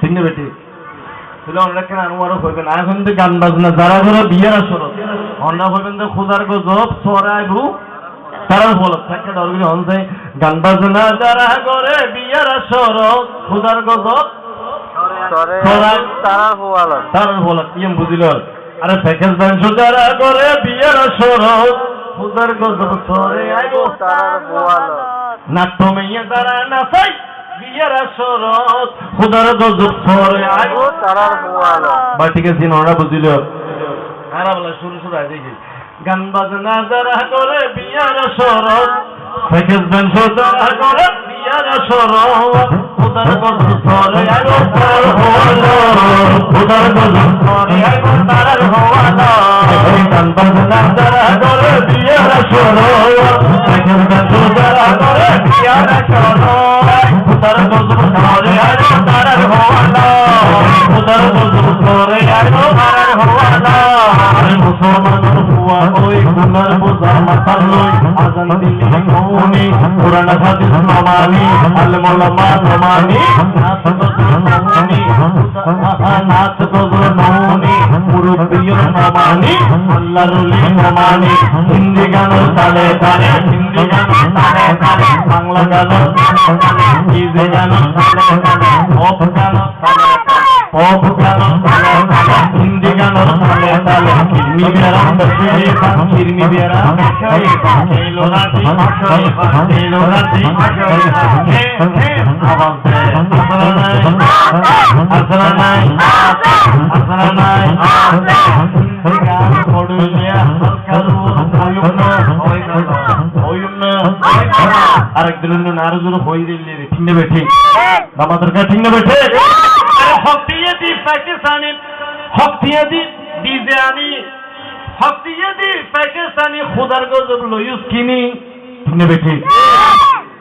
ঠিক বেটি। তাহলে অনেক কেন আনুমারও হইবেন এখন তো গান বাজনা যারা যারা বিয়ের আসর অন্যা হইবেন তো খোদার গজব সরাইবু তারা বলত থাকে দরগুলি হনছে গান বাজনা যারা করে বিয়ের আসর খোদার গজব তারা হওয়ালো তারা বলত কি বুঝিল? আরে প্যাকেজ দান যারা করে বিয়ের আসর খোদার গজব সরে আইবো। তারা হওয়ালো নাট্য মেয়ে তারা নাচাই বিয়ের আসর খোদার গজব সরে আইবো ও তারা হওয়ালো বা ঠিক আছে ওরা বুঝিল। আর বলে শুরু শুরু আয় দেখি। গান বাজনা যারা করে বিয়ার যারা করে বিয়ার সরব উদার গজল সরে আইবো তার হওয়ালো উদার গজল সরে আইবো তার হওয়ালো গান বাজনা যারা করে বিয়ার সরব প্যাকেজ ব্যান্ড যারা করে বিয়ার সরব উদার গজল সরে আইবো তার হওয়ালো উদার গজল সরে আইবো তার হওয়ালো আরে মুসলমানের হুয়া ওই গুনার বোঝা মাথার লই আজান দিলে মৌনি কোরআন হাদিস নমানি আল মোলামা নমানি নাচ গজল নমানি নাচ গজল নমানি মুরব্বিয়র নমানি আল্লাহর ওলি নমানি হিন্দি গান তালে তালে হিন্দি গান তালে তালে বাংলা গান হিন্দি গান তালে তালে পপ গান তালে তালে পপ গান তালে তালে হিন্দি গান তালে তালে কিরমি বেরা দশে পান কিরমি বেরা দশে পান কেলো রাতি দশে পান কেলো রাতি দশে পান আরেকদিন নারজুর হই দিল্লি ঠিক নেবে ঠিক আমাদের কাছে ঠিক নেবে ঠিক হক দিয়ে দি পাকিস্তানি হক দিয়ে দি ডিজে আনি হক দিয়ে দি পাকিস্তানি খোদার গজব লইউস কিনি ঠিক নেবে ঠিক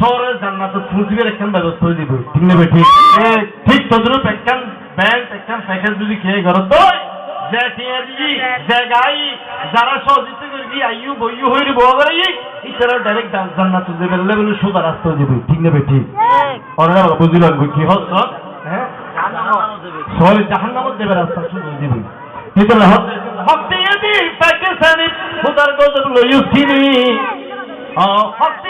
শহরের জান্নাত ফুজিবের একটা ব্যবস্থা হয়ে যাবে ঠিক নেবে ঠিক। ঠিক তদ্রুপ একখান ব্যাংক একখান প্যাকেজ যদি খেয়ে ঘর তো যে টিয়া দিই যে গাই যারা সহযোগিতা করবি আইয়ু বইয়ু হইরি বহ করে ইতরা ডাইরেক্ট জান্নাত দেবে লেভেল সোজা রাস্তা হয়ে ঠিক নেবে ঠিক। অনেক বুঝলাম কি হচ্ছে হ্যাঁ? সরে জাহান্নামত দেবে রাস্তা হয়ে যাবে। কিন্তু হক দিয়ে দি পাকিস্তানি খুদার গজব লইউ কিনি হক দিয়ে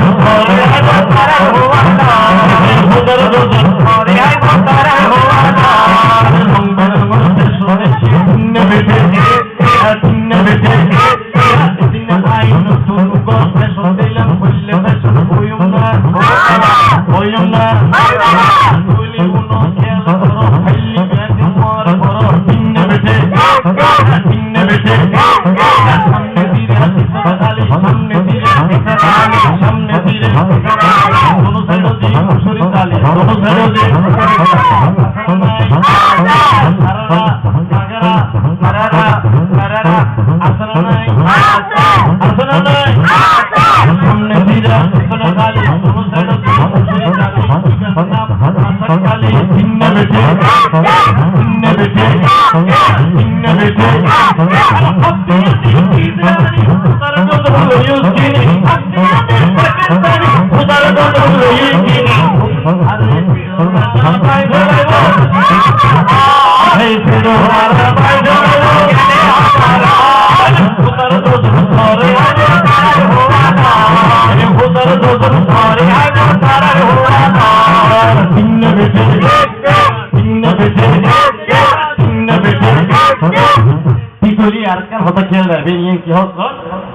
করি আর কার হতা খেয়াল রাখবে নিয়ে কি হত?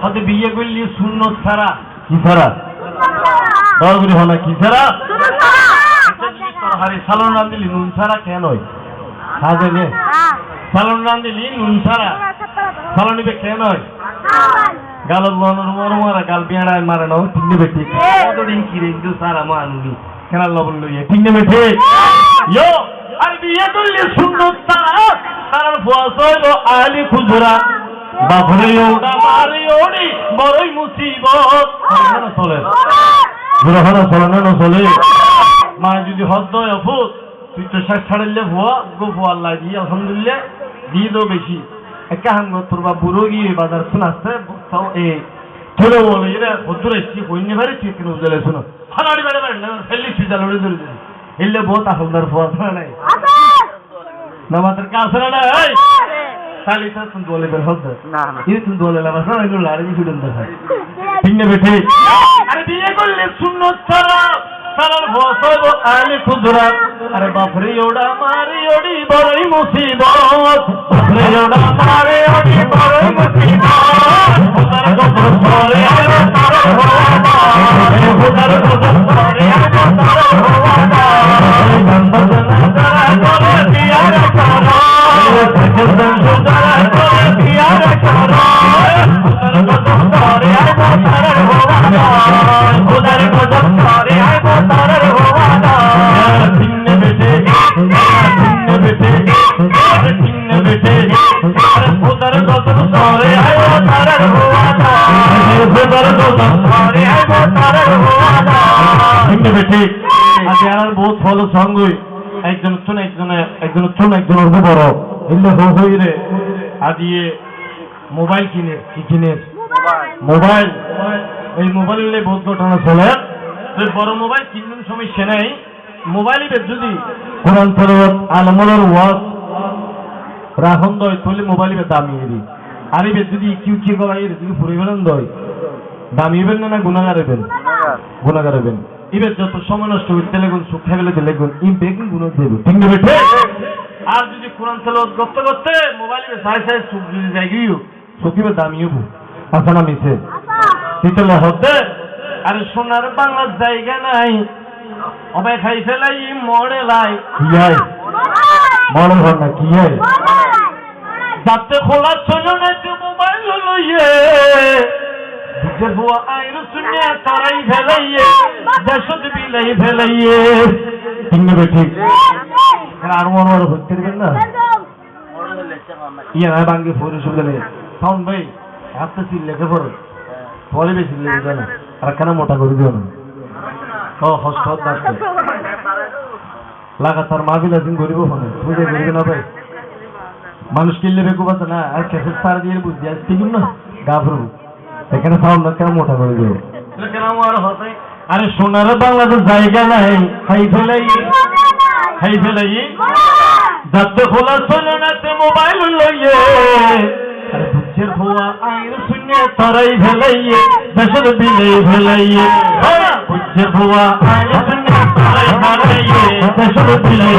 হতে বিয়ে করলি শূন্য ছাড়া কি ছাড়া? দর করি হনা কি ছাড়া? আরে সালন রান দিলি নুন ছাড়া কেন হয়? সাজে নে। সালন রান দিলি নুন ছাড়া। সালন নিবে কেন হয়? গালত লনর মর মারা গাল বিয়াড়ায় মারে না ঠিক নেবে ঠিক। কতদিন কি রে সারা মা আনুনি খেলার লবণ লইয়ে। ঠিক নেবে ঠিক। ইয়ো আর বিয়ে করলে সুন্দর তারা তার ফুয়াস হইল আলি খুজরা বাপরে ওটা মারি ওড়ি বড়ই মুসিবত। চলে। বুড়াখানা চলে না চলে। মা যদি হদ্দ অফুত। তুই তো শাক ছাড়লে ভুয়া গো ভুয়া আল্লাহ দিয়ে আলহামদুলিল্লাহ দিয়ে দাও বেশি। একা হাঙ্গ তোর বা বুড়ো গিয়ে বাজার শোনাচ্ছে এ চলে বলো এরা হদ্দুর এসছি হইনি পারে ঠিক উজলে শোনো হানাড়ি বেড়ে বেড়ে ফেললি তুই জালড়ে ধরে দিলি এলে বহুত আসলদার ফুয়া ছাড়া নাই নামাজের কাছে না এই খালি তো তুমি বলে বের হদ্দ না ఇది তুমি বলে লাভ না এগুলো লাড়ি ছুটে দেখায় ঠিক না বেঠে আরে বিয়ে করলে শূন্য ছাড়া সালার ভস হইব আলে খুদরা। আরে বাপরে, ওড়া মারি, ওড়ি বড়ই মুসিবত। বাপরে, ওড়া মারি, ওড়ি বড়ই মুসিবত। উদার গোবর সরে আরে তার হওয়া উদার গোবর সরে আরে তার হওয়া গন্ধ জানা করে দিয়ার করো গন্ধ জানা করে দিয়ার করো উদার গোবর সরে আরে তার হওয়া উদার গোবর বহুত ভালো সঙ্গ একজন শুনে একজন একজন শুনে একজন অল্প বড়। এলে হো ইয়ে মোবাইল কিনে কি কিনে? মোবাইল। এই মোবাইল নিয়ে বহুত ঘটনা চলে। বড় মোবাইল কিনবেন সমস্যা নেই। মোবাইল যদি কোরআন ফেরত আলমলের ওয়াজ রাখন দয় তাহলে মোবাইল দামি এরি। আর এবার যদি কিউ কি করা এর যদি পরিবেশন দয় দামি হবেন না না গুণাগার হবেন গুণাগার হবেন এবার যত সময় নষ্ট করতে লেগুন সুখ ফেলে দিলে লেগুন ই বেগুন গুণ দেবে। ঠিক না বেঠে? আর যদি কোরআন তেলাওয়াত করতে করতে মোবাইলে সাই সাই সুখ যদি যাই গিয়েও সুখিবে দামি হব আসা না মিশে শীতল হতে আরে সোনার বাংলার জায়গা নাই। অবে খাই ফেলাই মরে লাই। কি হয়? মরে না কি হয়? যাতে খোলা চলো না যে মোবাইল লইয়ে। যে বুয়া আইরু শুনে তারাই ফেলাইয়ে দেশত বিলাই ফেলাইয়ে। ঠিক ঠিক। আর মনে মনে দেবেন না? ইয়ে না বাঙ্গি ফোরে নেই সাউন্ড ভাই হাতটা সিল লেখে পড়ো পরে বেশি লেগে যায় না আর কেন মোটা করে দিও না? ও হস্ত আসছে লাগাতার মাহবিল আছেন গরিব ফোনে বুঝে গরিব না ভাই? মানুষ কিনলে বেকু পাচ্ছে না? আর খেসে সার দিয়ে বুঝছি আজ ঠিক না গা ফেরবো এখানে সাউন্ড না কেন মোটা করে দিও? আরে সোনার বাংলাদেশ জায়গা নাই। খাই ফেলাই। খাই ফেলাই। যাতে খোলা চলে না তে মোবাইল লইয়ে। বুঝছের ভুয়া আইন শুনে তারাই ফেলাইয়ে দেশের বিলে ফেলাইয়ে বুঝছের ভুয়া আইন তারাই দেশের বিলে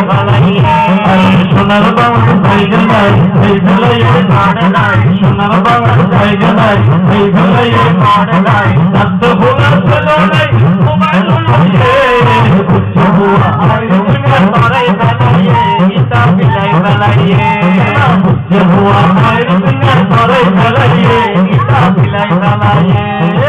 সোনার বাংলা এই সোনার বাংলা এই নাই। নাই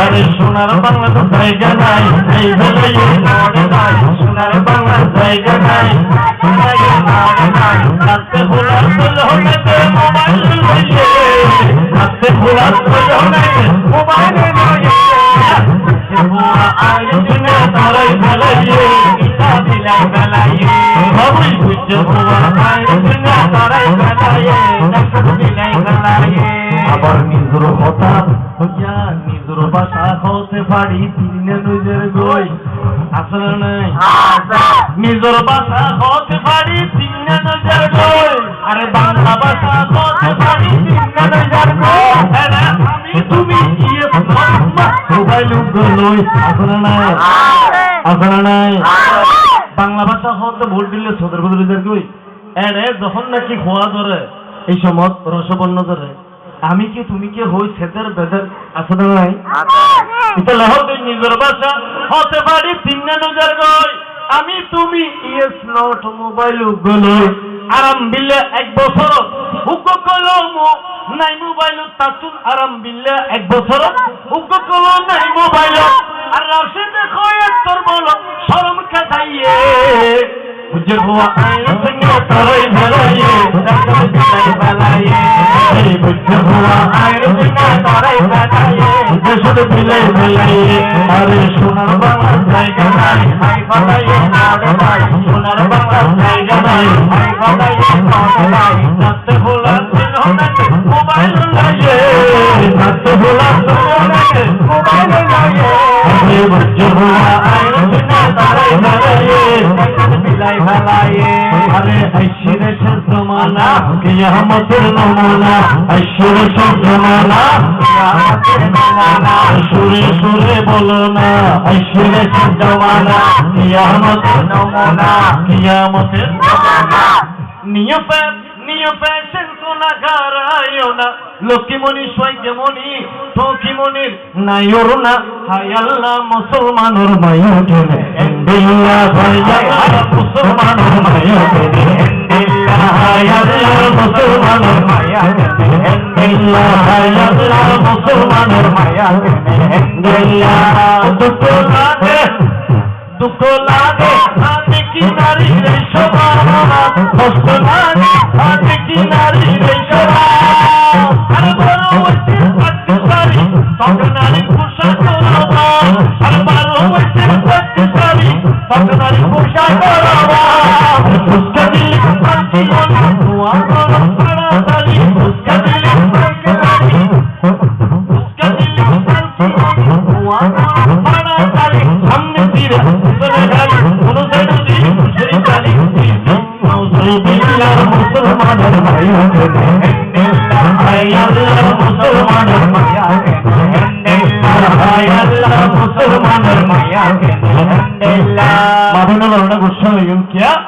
আরে সোনার বাংলাদেশ জায়গা নাই এই বেলায় নড়ে নাই সোনার বাংলাদেশ জায়গা নাই জায়গা নড়ে নাই হাতে ভোলা তোল হতে মোবাইল লইয়ে হাতে ভোলা তোল বুঝে ভুয়া আবার নিজের কথা হইয়া নিজের বাসা হতে পারি, তিনে নিজের গই। আসলে নাই। ভাষা হতে পারি, তিনে নজর গই। আরে বাংলা ভাষা হতে পারি, তিনে নজর গই। আমি মোবাইল গলই আসলে নাই। আসলে নাই। বাংলা ভাষা হতে ভোট দিলে সদর বদল গই এরে যখন নাকি খোয়া ধরে এই সময় রসবর্ণ ধরে। আমি কি তুমি কি হই সেদের বেদের আছে না নাই? এটা হতে নিজের ভাষা হতে পারি তিন নজর গই। আমি তুমি ইয়েস নট মোবাইল গলই আরাম বিল্লে এক বছর। কলম নাই মোবাইল, তাতুন আরাম বিল্লে এক বছর। কলম নাই মোবাইল, আর রাশে দেখো এক তোর বল, শরম কাটাইয়ে বুঝে হওয়া আইন সঙ্গে ভেলাইয়ে। বেলাইয়ে শুধু বিলাই বেলাইয়ে আরে সোনার বাংলা জায়গা নাই আই ফলাইয়ে নাই, সোনার বাংলা জায়গা নাই আই ফলাইয়ে নাই। নাচতে ভোলা দিন হনাতে মোবাইল লাইয়ে নাচতে ভোলা দিন হনাতে মোবাইল লাইয়ে আরে বুঝে হওয়া আইন সঙ্গে তরই বিলাই বেলাইয়ে আরে ঐশ্বরে শেষ জমানা কিয়ামতের নমুনা ঐশ্বরে নমুনা, সুরে সুরে বলো না ঐশ্বরে শেষ জমানা কিয়ামতের নমুনা কিয়ামতের নমুনা। নিয়পে নিয়পে সেন্তুনা গারায়ো না। লক্ষ্মীমণি সৈক্যমণি ঠকিমণির নাইওর না। হায় আল্লাহ, মুসলমানের এন্দিল্লা ভাইয়া মুসলমানের মায়ো হায় আল্লাহ, মুসলমানের হায় আল্লাহ, মুসলমানের মায়া দুঃখ লাগে দুঃখ লাগে, আমি কি নারী রে সবার কষ্ট লাগে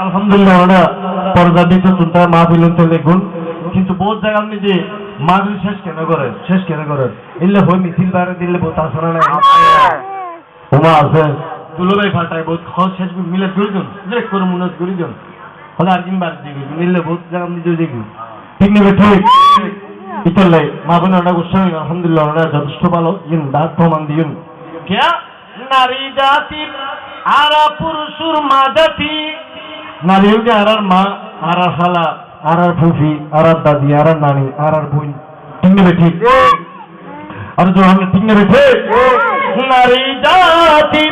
আলহামদুলিল্লাহ পর্দা দিতে শুনতে মাহফিল দেখুন কিন্তু বহুত জায়গা আপনি যে মাহফিল শেষ কেন করে শেষ কেন করে ইল্লে হই মিছিল বাইরে দিলে বহুত আসনা নাই ওমা আছে দুলোবাই ফাটায় বহুত খস শেষ মিলে করে দিন যে করে মনে করে দিন হলে আর কিন বার দিবি মিললে বহুত জায়গা আপনি যে দেখি ঠিক নেবে ঠিক ইতালাই মা বোন ওটা গোস্বামী আলহামদুলিল্লাহ যথেষ্ট ভালো ইন দাঁত প্রমাণ দিন ক্যা নারী জাতির আরা পুরুষুর মা জাতি নারী হইলে আরার মা আরার খালা আরার ফুফি আরার দাদি আরার নানি আরার বোন ঠিক নেবে ঠিক? আর তো আমরা ঠিক নেবে ঠিক? নারী জাতি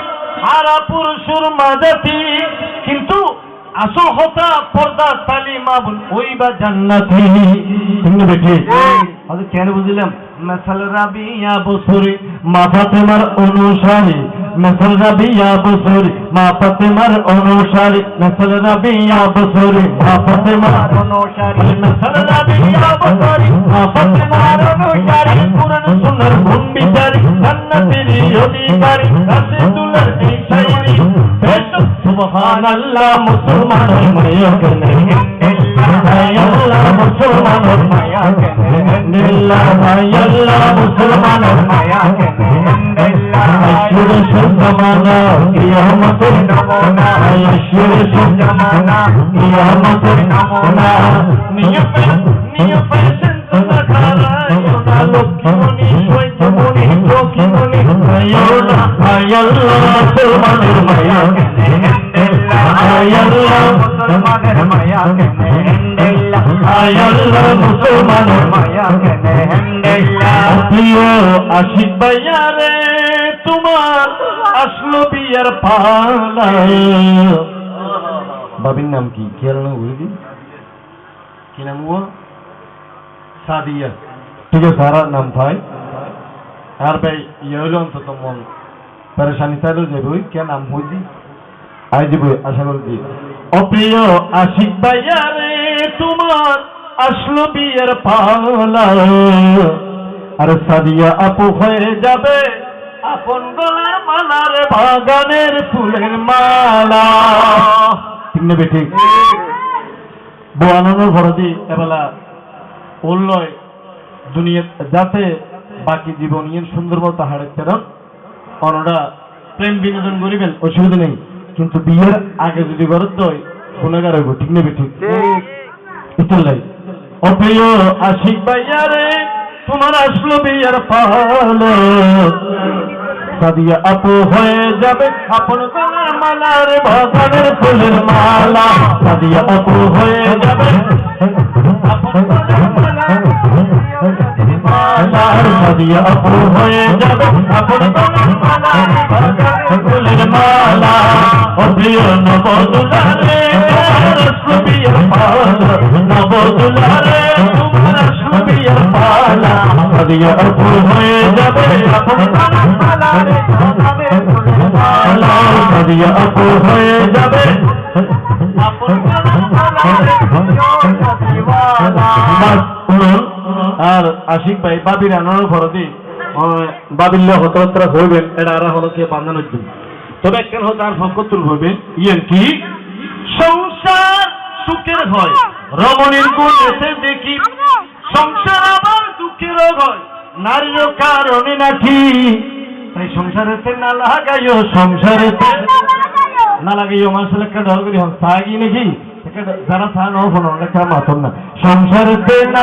আরা পুরুষুর মা জাতি কিন্তু আসো হতা পর্দা তালি মা বোন ওই বা জান্নাতি। ঠিক নেবে ঠিক? হ্যাঁ। আজ কেন বুঝলাম? মেসাল রাবিয়া বসুরি, মা ফাতেমার অনুসারী। মেসাল রাবিয়া বসুরি, মা ফাতেমার অনুসারী। মেসাল রাবিয়া বসুরি, মা ফাতেমার অনুসারী। মেসাল রাবিয়া বসুরি, মা ফাতেমার অনুসারী। কুরআন সুন্নাহর গুণ বিচারি জান্নাতের অধিকারী রাসূলুল্লাহর এই বেশ সুবহানাল্লাহ, মুসলমানের মায়া কেনে? আল্লাহ, মুসলমানের মায়া কেনে? মুসলমানের মায়া আশুর সুজমানা কিয়ামতের নমুনা আশুর সুজমানা কিয়ামতের নমুনা নিয়পে নিয়পে সেন্তুনা সৈক্যমণি লক্ষ্মীমণি আল্লাহ আল্লাহ মুসলমানের মায়া কেনে? আল্লাহ মুসলমানের মায়া কেনে আল্লাহ মুসলমানের মায়া আশিক ভাইয়া রে তোমার আসলো বিয়ার পালা। বাবির নাম কি? নাম বলে দিই? কি নাম ও? সাদিয়া। ঠিক আছে আর নাম ভাই? আর ভাই ইয়ে হইল অন্তত মন। পরেশানি চাইলেও যাবে ওই কে নাম হইছি আই দিব আশা করি অপ্রিয় আশিক ভাইয়া রে, তোমার আসলো বিয়ের পালা। আর সাদিয়া আপু হয়ে যাবে আপন গলার মালার বাগানের ফুলের মালা। ঠিক নেবে, ঠিক। বোয়ানোর ভরদি এবেলা উল্লয় দুনিয়া যাতে বাকি জীবন ইয়ের সুন্দর মতো হাড়ের তেরন অনরা প্রেম বিনোদন করিবেন, অসুবিধা নেই। কিন্তু বিয়ের আগে যদি গরত দই গুণাগার হইব ঠিক নেবে ঠিক। ইতালাই অপ্রিয় আশিক ভাইয়া রে তোমার আসলো বিয়ার পাল। সাদিয়া আপু হয়ে যাবে আপন গলার মালার বাগানের ফুলের মালা। সাদিয়া আপু হয়ে যাবে আপন মালার সাদিয়া আপু হয়ে যাবে। আপন মালার বাগানের ফুলের মালা। অপ্রিয় নবদুলারে তোমার আসলো বিয়ার পাল। নবদুলারে তোমার আসলো বিয়ার পালা। সাদিয়া আপু হয়ে যাবে। আপন ফুলের মালা। সাদিয়া আপু হয়ে যাবে। আপন বাস, শুনুন, আর আশিক ভাই বাবির আনানোর ভরতি বাবিল্য হতরত্রা হইবেন এটা আর হলো কে বান্ধানোর জন্য তবে একখান হতে আর ফকতুল হইবেন ইয়েন কি? সংসার সুখের হয় রমণীর গুণ এসে দেখি সংসার আবার দুঃখের হয় নারীর কারণে নাকি? তাই সংসারেতে না লাগাইও সংসারেতে না লাগাইও। মানুষের একটা ডর করি হন সাগি নাকি? যারা নাও ফোন লেখা মাতন না। সংসারেতে না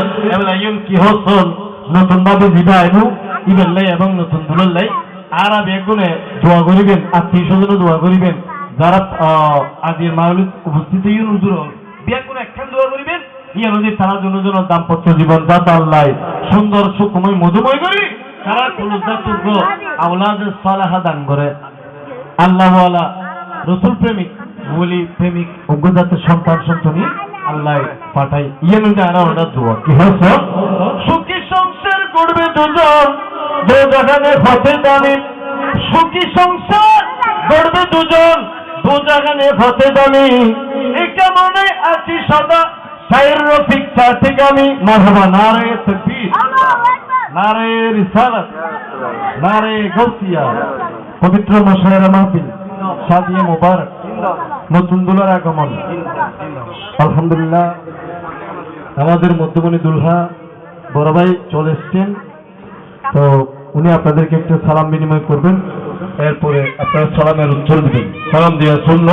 এবেলা ইয়ন কি হসন নতুন ভাবে জিবা ইবেল লাই এবং নতুন লাই। আর দোয়া করিবেন, আত্মীয় দোয়া করিবেন। যারা আজির মাহলিত উপস্থিত ইউন হল একখান দোয়া করিবেন। ইয়া নদী তারা দাম্পত্য জীবন সুন্দর, সুখময়, মধুময় করি। তারা আওলাদ সালাহা দান করে। আল্লাহ রসুল প্রেমিক বলি প্রেমিক অজ্ঞতাতে সন্তান সন্তানী আল্লাহ পাঠাই। ইয়ে নদী আরা ওটা দোয়া। কি হচ্ছে সুখী সংসার করবে দুজন। দুজাহানে ফতে দামি। সুখী সংসার করবে দুজন। দুজাহানে ফতে দামি। এই কেমনে আছি সদা? সাইর রফিক চার্থিক আমি মাহবা নারে তকবীর। নারে রিসালাত। নারে গৌসিয়া। পবিত্র মশায়ের মাহফিল। সাদিয়ে মোবারক। নতুন দুলার আগমন। আলহামদুলিল্লাহ, আমাদের মধ্যমণি দুলহা বড় ভাই চলে এসছেন। তো উনি আপনাদেরকে একটু সালাম বিনিময় করবেন। এরপরে আপনারা সালামের উত্তর দিবেন। সালাম দিয়ে শুনল